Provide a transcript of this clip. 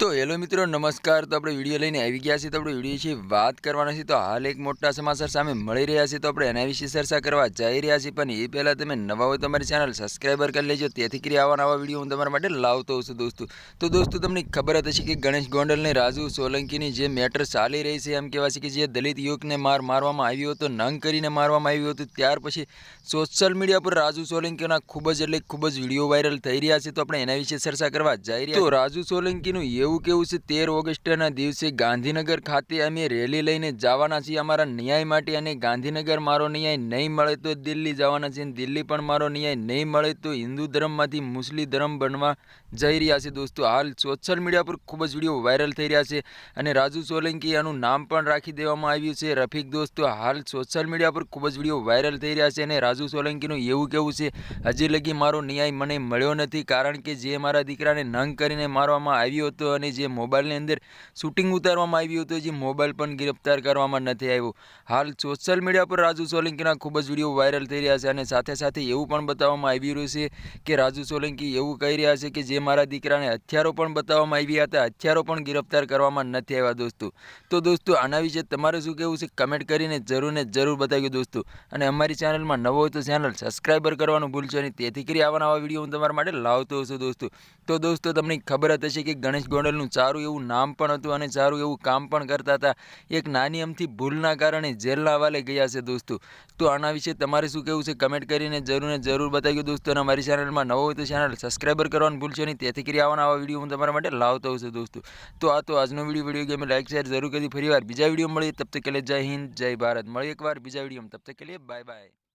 તો હેલો મિત્રો, નમસ્કાર. તો આપણે વીડિયો લઈને આવી ગયા છીએ. તો આપણે વીડિયો વિશે વાત કરવાના છે. તો હાલ એક મોટા સમાચાર સામે મળી રહ્યા છે. તો આપણે એના વિશે ચર્ચા કરવા જઈ રહ્યા છીએ. પણ એ પહેલાં તમે નવા હોય તમારી ચેનલ સબસ્ક્રાઈબર કરી લેજો. તેથી કરી આવા નવા વીડિયો હું તમારા માટે લાવતો હોઉં છું દોસ્તો. તો દોસ્તો, તમને ખબર હશે કે ગણેશ ગોંડલને રાજુ સોલંકીની જે મેટર ચાલી રહી છે, એમ કહેવાય છે કે જે દલિત યુવકને માર મારવામાં આવ્યો હતો, નંગ કરીને મારવામાં આવ્યું હતું. ત્યાર પછી સોશિયલ મીડિયા પર રાજુ સોલંકીના ખૂબ જ એટલે ખૂબ જ વીડિયો વાયરલ થઈ રહ્યા છે. તો આપણે એના વિશે ચર્ચા કરવા જઈ રહ્યા તો રાજુ સોલંકીનું એવું કેવું છે, તેર ઓગસ્ટના દિવસે ગાંધીનગર ખાતે અમે રેલી લઈને જવાના છીએ. અમારા ન્યાય માટે અને ગાંધીનગર મારો ન્યાય નહીં મળે તો દિલ્હી જવાના છે અને દિલ્હી પણ મારો ન્યાય નહીં મળે તો હિન્દુ ધર્મમાંથી મુસ્લિમ ધર્મ બનવા જઈ રહ્યા છે દોસ્તો. હાલ સોશિયલ મીડિયા પર ખૂબ જ વીડિયો વાયરલ થઈ રહ્યા છે અને રાજુ સોલંકી એનું નામ પણ રાખી દેવામાં આવ્યું છે. રફીક દોસ્તો, હાલ સોશિયલ મીડિયા પર ખૂબ જ વીડિયો વાયરલ થઈ રહ્યા છે અને રાજુ સોલંકીનું એવું કેવું છે, હજી લગી મારો ન્યાય મને મળ્યો નથી કારણ કે જે મારા દીકરાને નંગ કરીને મારવામાં આવ્યો હતો અને જે મોબાઈલની અંદર શૂટિંગ ઉતારવામાં આવ્યું હતું જે મોબાઈલ પણ ગિરફ્તાર કરવામાં નથી આવ્યો. હાલ સોશિયલ મીડિયા પર રાજુ સોલંકીના ખૂબ જ વીડિયો વાયરલ થઈ રહ્યા છે અને સાથે સાથે એવું પણ બતાવવામાં આવી રહ્યું છે કે રાજુ સોલંકી એવું કહી રહ્યા છે કે જે મારા દીકરાને હથિયારો પણ બતાવવામાં આવ્યા હતા, હથિયારો પણ ગિરફ્તાર કરવામાં નથી આવ્યા દોસ્તો. તો દોસ્તો, આના વિશે તમારે શું કહેવું છે? કમેન્ટ કરીને જરૂર ને જરૂર બતાવ્યું દોસ્તો. અને અમારી ચેનલમાં નવો હોય તો ચેનલ સબસ્ક્રાઈબર કરવાનું ભૂલશો નહીં. તેથી કરી આવા નવા વીડિયો હું તમારા માટે લાવતો છું દોસ્તો. તો દોસ્તો, તમને ખબર જ હશે કે ગણેશ ગોંડલનું સારું એવું નામ પણ હતું અને સારું એવું કામ પણ કરતા હતા. એક નાની અમથી ભૂલના કારણે જેલના હવાલે ગયા છે દોસ્તો. તો આના વિશે તમારે શું કહેવું છે? કમેન્ટ કરીને જરૂર ને જરૂર બતાવ્યું દોસ્તો. અને અમારી ચેનલમાં નવો હોય તો ચેનલ સબસ્ક્રાઈબર કરવાનું ભૂલશો નહીં. તેથી કરી આવવાના આવા વીડિયો હું તમારા માટે લાવતો હોઉં છું દોસ્તો. તો આ તો આજનો વીડિયો વીડિયો ગમે લાઈક શેર જરૂર કરી ફરી વાર બીજા વીડિયો મળીએ. તબ તક કે જય હિન્દ, જય ભારત. મળીએ એકવાર બીજા વિડીયોમાં તબ તક કે બાય બાય